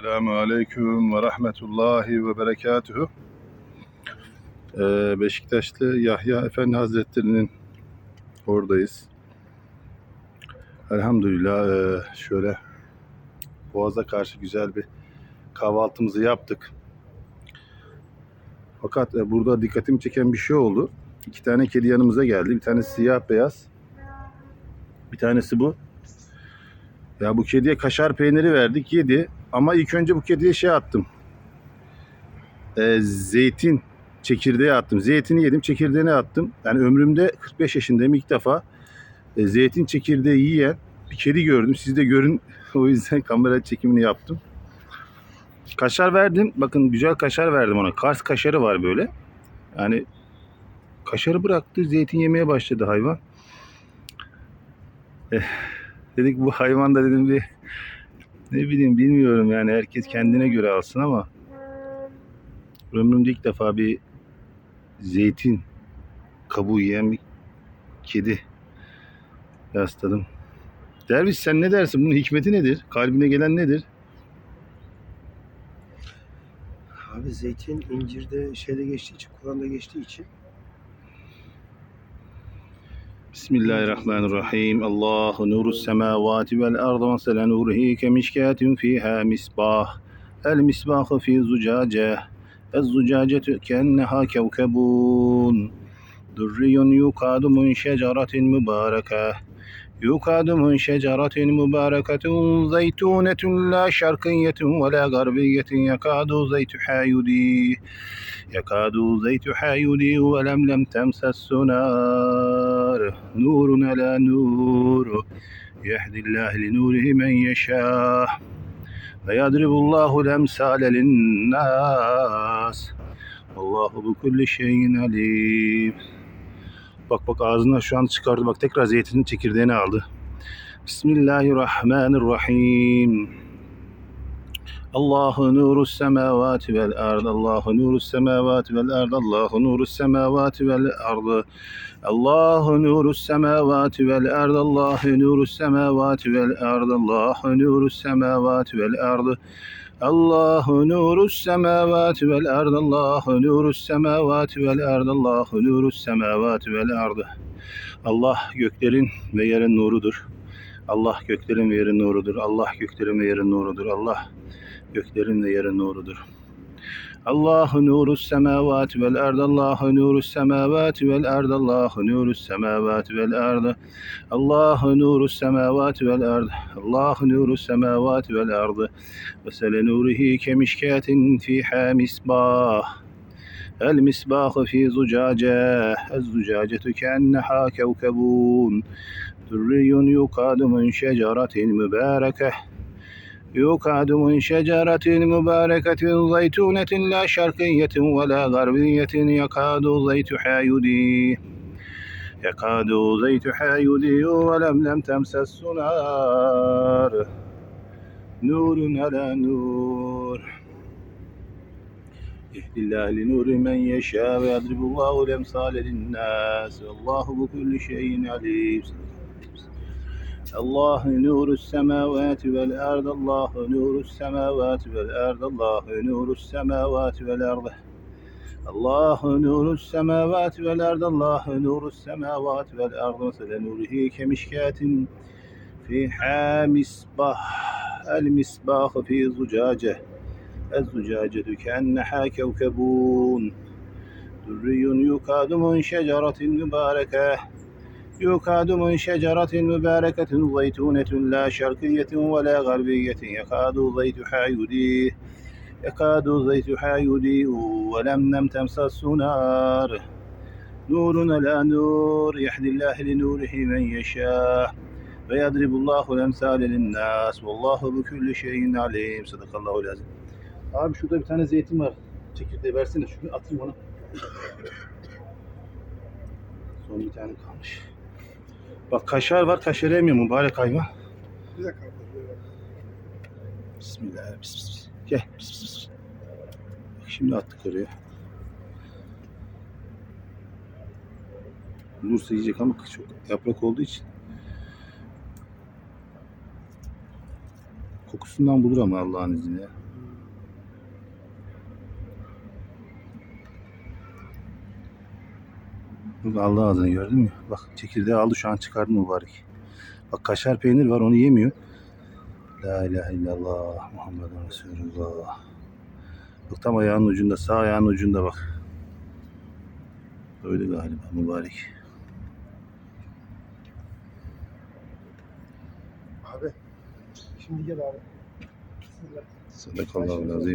Selamun Aleyküm ve Rahmetullahi ve Berekatuhu. Ee, Beşiktaşlı Yahya Efendi Hazretleri'nin oradayız. Elhamdülillah ee, şöyle Boğaz'a karşı güzel bir kahvaltımızı yaptık. Fakat e, burada dikkatimi çeken bir şey oldu. İki tane kedi yanımıza geldi. Bir tanesi siyah beyaz. Bir tanesi bu. Ya bu kediye kaşar peyniri verdik yedi. Ama ilk önce bu kediye şey attım. Ee, zeytin çekirdeği attım. Zeytini yedim çekirdeğini attım. Yani ömrümde 45 yaşındayım ilk defa e, zeytin çekirdeği yiyen bir kedi gördüm. Siz de görün. o yüzden kamera çekimini yaptım. Kaşar verdim. Bakın güzel kaşar verdim ona. Kars kaşarı var böyle. Yani kaşarı bıraktı. Zeytin yemeye başladı hayvan. Eh, dedik bu hayvan da dedim bir ne bileyim bilmiyorum yani herkes kendine göre alsın ama ömrümde ilk defa bir zeytin kabuğu yiyen bir kedi rastladım. Derviş sen ne dersin? Bunun hikmeti nedir? Kalbine gelen nedir? Abi zeytin incirde şeyde geçtiği için, Kur'an'da geçtiği için بسم الله الرحمن الرحيم. الله نور السماوات والأرض مثل نوره كمشكاة فيها مصباح. المصباح في زجاجة الزجاجة كأنها كوكب دري يقاد من شجرة مباركة. يقاد من شجرة مباركة زيتونة لا شرقية ولا غربية يكاد زيتها يديه يكاد زيتها يديه ولم لم تمس السنار نار نور على نور يهدي الله لنوره من يشاء فيضرب الله الأمثال للناس والله بكل شيء عليم Bak bak ağzından şu an çıkardı. Bak tekrar zeytinin çekirdeğini aldı. Bismillahirrahmanirrahim. Allahu nuru semavati vel ard. Allahu nuru semavati vel ard. Allahu nuru semavati vel ard. Allahu nuru semavati vel ard. Allahu nuru semavati vel ard. Allahu nuru semavati vel ard. Allahu nuru semavati vel ard. Allahu nuru semavati vel ard. Allahu nuru semavati vel ard. Allah göklerin ve yerin nurudur. Allah göklerin ve yerin nurudur. Allah göklerin ve yerin nurudur. Allah göklerin ve yerin nurudur. Allahu nuru semavati vel ard. Allahu nuru semavati vel ard. Allahu nuru semavati vel ard. Allahu nuru semavati vel ard. Allahu nuru semavati vel ard. مثل نوره كمشكاة فيها مصباح المصباح في زجاجة الزجاجة كأنها كوكب دري يقاد من شجرة مباركة يقاد من شجرة مباركة زيتونة لا شرقية ولا غربية يكاد زيتها يضيء يكاد زيتها يضيء ولم لم تمسس نار نور على نور يهدي الله لنور من يشاء ويضرب الله الأمثال للناس والله بكل شيء عليم الله نور السماوات والأرض الله نور السماوات والأرض الله نور السماوات والأرض الله نور السماوات والأرض الله نور السماوات والأرض مثل نوره كمشكاة فيها مصباح المصباح في زجاجة الزجاجة كأنها كوكب دري يكاد من شجرة مباركة يكاد من شجرة مباركة زيتونة لا شرقية ولا غربية يكاد زيتها يضيء يكاد زيتها يضيء ولم لم تمسس نار نور على نور يهدي الله لنوره من يشاء ويضرب الله الأمثال للناس والله بكل شيء عليم صدق الله العظيم Abi şurada bir tane zeytin var. Çekirdeği versene şunu atayım ona. Son bir tane kalmış. Bak kaşar var kaşar yemiyor mübarek hayvan. bir dakika. Bismillah. Bis, bis. Gel. Bis, şimdi attık oraya. Bulursa yiyecek ama çok yaprak olduğu için. Kokusundan bulur ama Allah'ın izniyle. Bak aldı ağzını gördün mü? Bak çekirdeği aldı şu an çıkardı mübarek. Bak kaşar peynir var onu yemiyor. La ilahe illallah Muhammeden Resulullah. Bak tam ayağının ucunda sağ ayağının ucunda bak. Öyle galiba mübarek. Abi. Şimdi gel abi. Sadakallahu lazim.